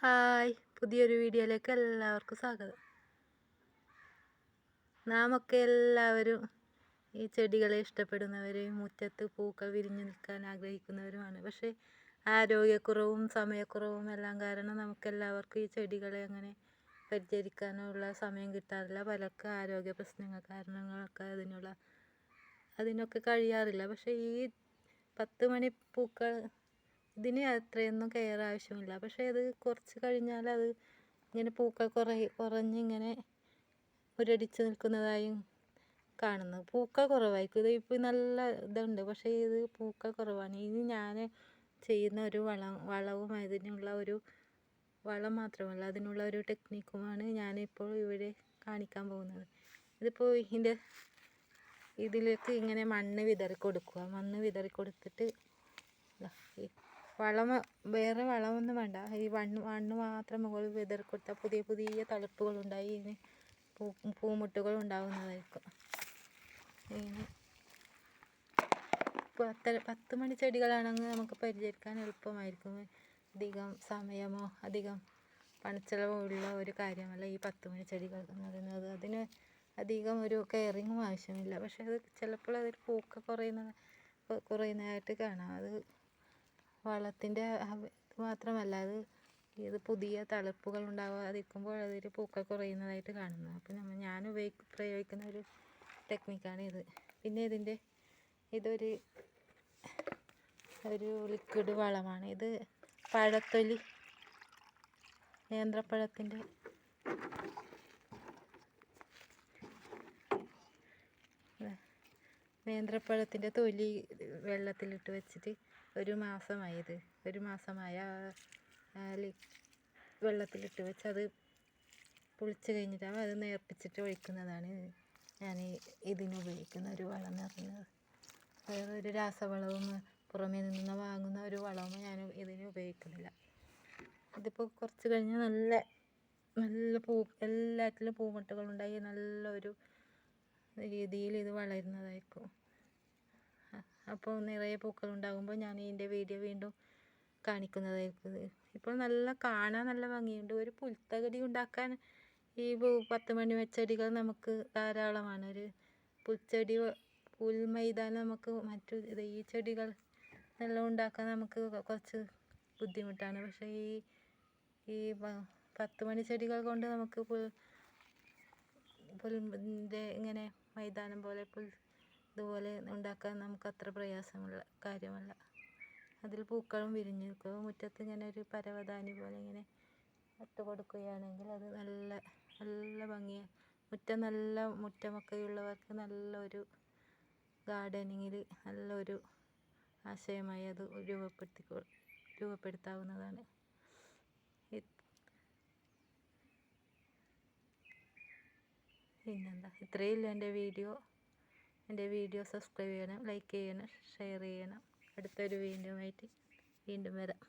Hi പുതിയൊരു വീഡിയോയിലേക്ക് എല്ലാവർക്കും സ്വാഗതം. നാമൊക്കെ എല്ലാവരും ഈ ചെടികളെ ഇഷ്ടപ്പെടുന്നവരും മുറ്റത്ത് പൂക്കൾ വിരിഞ്ഞു നിൽക്കാൻ ആഗ്രഹിക്കുന്നവരുമാണ്. പക്ഷേ ആരോഗ്യക്കുറവും സമയക്കുറവും എല്ലാം കാരണം നമുക്കെല്ലാവർക്കും ഈ ചെടികളെ അങ്ങനെ പരിചരിക്കാനുള്ള സമയം കിട്ടാറില്ല. പലർക്കും ആരോഗ്യ പ്രശ്നങ്ങൾ കാരണങ്ങളൊക്കെ അതിനുള്ള അതിനൊക്കെ കഴിയാറില്ല. പക്ഷേ ഈ പത്ത് മണി പൂക്കൾ ഇതിന് അത്രയൊന്നും കെയർ ആവശ്യമില്ല. പക്ഷേ അത് കുറച്ച് കഴിഞ്ഞാൽ അത് ഇങ്ങനെ പൂക്കൾ കുറേ കുറഞ്ഞ് ഇങ്ങനെ ഒരടിച്ച് നിൽക്കുന്നതായും കാണുന്നു. പൂക്കൾ കുറവായിരിക്കും. ഇത് ഇപ്പോൾ നല്ല ഇതുണ്ട്. പക്ഷേ ഇത് പൂക്കൾ കുറവാണ്. ഇനി ഞാൻ ചെയ്യുന്ന ഒരു വളം വളവും അതിനുള്ള ഒരു വളം മാത്രമല്ല അതിനുള്ള ഒരു ടെക്നിക്കുമാണ് ഞാനിപ്പോൾ ഇവിടെ കാണിക്കാൻ പോകുന്നത്. ഇതിപ്പോൾ ഇതിന്റെ ഇതിലേക്ക് ഇങ്ങനെ മണ്ണ് വിതറി കൊടുക്കുക മണ്ണ് വിതറി കൊടുത്തിട്ട് വളം വേറെ വളമൊന്നും വേണ്ട. ഈ മണ്ണ് മണ്ണ് മാത്രം മുകളിൽ വിതറി കൊടുത്താൽ പുതിയ പുതിയ തളിപ്പുകളുണ്ടായി ഇതിന് പൂ പൂമുട്ടുകൾ ഉണ്ടാകുന്നതായിരിക്കും. ഇതിന് പത്ത് പത്ത് മണി ചെടികളാണെങ്കിൽ നമുക്ക് പരിചരിക്കാൻ എളുപ്പമായിരിക്കും. അധികം സമയമോ അധികം പണിച്ചെലവോ ഉള്ള ഒരു കാര്യമല്ല ഈ പത്ത് മണി ചെടികൾ എന്ന് പറയുന്നത്. അതിന് അധികം ഒരു കെയറിങ്ങും ആവശ്യമില്ല. പക്ഷെ അത് ചിലപ്പോൾ അതിൽ പൂക്കൾ കുറയുന്ന കുറയുന്നതായിട്ട് കാണാം. അത് വളത്തിന്റെ മാത്രമല്ല അത് ഇത് പുതിയ തളിർപ്പുകൾ ഉണ്ടാവാതിരിക്കുമ്പോൾ അതിൽ പൂക്കൾ കുറയുന്നതായിട്ട് കാണുന്നു അപ്പോൾ നമ്മൾ ഞാൻ ഉപയോഗി പ്രയോഗിക്കുന്ന ഒരു ടെക്നിക്കാണ് ഇത് പിന്നെ ഇതിന്റെ ഇതൊരു ഒരു ലിക്വിഡ് വളമാണ്. ഇത് പഴത്തൊലി നേന്ത്രപ്പഴത്തിന്റെ നേന്ത്രപ്പഴത്തിന്റെ തൊലി വെള്ളത്തിലിട്ട് വെച്ചിട്ട് ഒരു മാസമായത്. ഒരു മാസമായ വെള്ളത്തിലിട്ട് വെച്ച് അത് പുളിച്ച് കഴിഞ്ഞിട്ടാകുമ്പോൾ അത് നേർപ്പിച്ചിട്ട് ഒഴിക്കുന്നതാണ് ഞാൻ ഇതിന് ഉപയോഗിക്കുന്ന ഒരു വളം എന്ന് പറയുന്നത്. വേറെ ഒരു രാസവളവും പുറമേ നിന്ന് വാങ്ങുന്ന ഒരു വളവും ഞാൻ ഇതിന് ഉപയോഗിക്കുന്നില്ല. ഇതിപ്പോൾ കുറച്ച് കഴിഞ്ഞ് നല്ല നല്ല പൂ എല്ലാറ്റിലും പൂമുട്ടുകളുണ്ടായി. നല്ലൊരു രീതിയിൽ ഇത് വളരുന്നതായിരിക്കും അപ്പോൾ നിറയെ പൂക്കൾ ഉണ്ടാകുമ്പോൾ ഞാൻ ഇതിന്റെ വീഡിയോ വീണ്ടും കാണിക്കുന്നതായിരിക്കും. ഇപ്പോൾ നല്ല കാണാൻ നല്ല ഭംഗിയുണ്ട്. ഒരു പുൽത്തകടി ഉണ്ടാക്കാൻ ഈ പത്ത് മണി വെച്ചടികൾ നമുക്ക് ധാരാളമാണ്. ഒരു പുൽച്ചെടി പുൽമൈതാനം നമുക്ക് മറ്റു ഈ ചെടികൾ എല്ലാം ഉണ്ടാക്കാൻ നമുക്ക് കുറച്ച് ബുദ്ധിമുട്ടാണ്. പക്ഷേ ഈ ഈ പത്ത് മണി ചെടികൾ കൊണ്ട് നമുക്ക് പുൽ പുൽ ഇങ്ങനെ മൈതാനം പോലെ പുൽ ഇതുപോലെ ഉണ്ടാക്കാൻ നമുക്ക് അത്ര പ്രയാസമുള്ള കാര്യമല്ല. അതിൽ പൂക്കളും വിരിഞ്ഞു നിൽക്കും. മുറ്റത്ത് ഇങ്ങനെ ഒരു പരവതാനി പോലെ ഇങ്ങനെ ഇട്ട് കൊടുക്കുകയാണെങ്കിൽ അത് നല്ല നല്ല ഭംഗിയാണ് മുറ്റം നല്ല മുറ്റമൊക്കെയുള്ളവർക്ക് നല്ലൊരു ഗാർഡനിങ്ങിൽ നല്ലൊരു ആശയമായി അത് രൂപപ്പെടുത്തി രൂപപ്പെടുത്താവുന്നതാണ്. പിന്നെന്താ? ഇത്രയേ എന്റെ വീഡിയോ. എന്റെ വീഡിയോ സബ്സ്ക്രൈബ് ചെയ്യണം ലൈക്ക് ചെയ്യണം ഷെയർ ചെയ്യണം. അടുത്തൊരു വീഡിയോ ആയിട്ട് വീണ്ടും വരാം.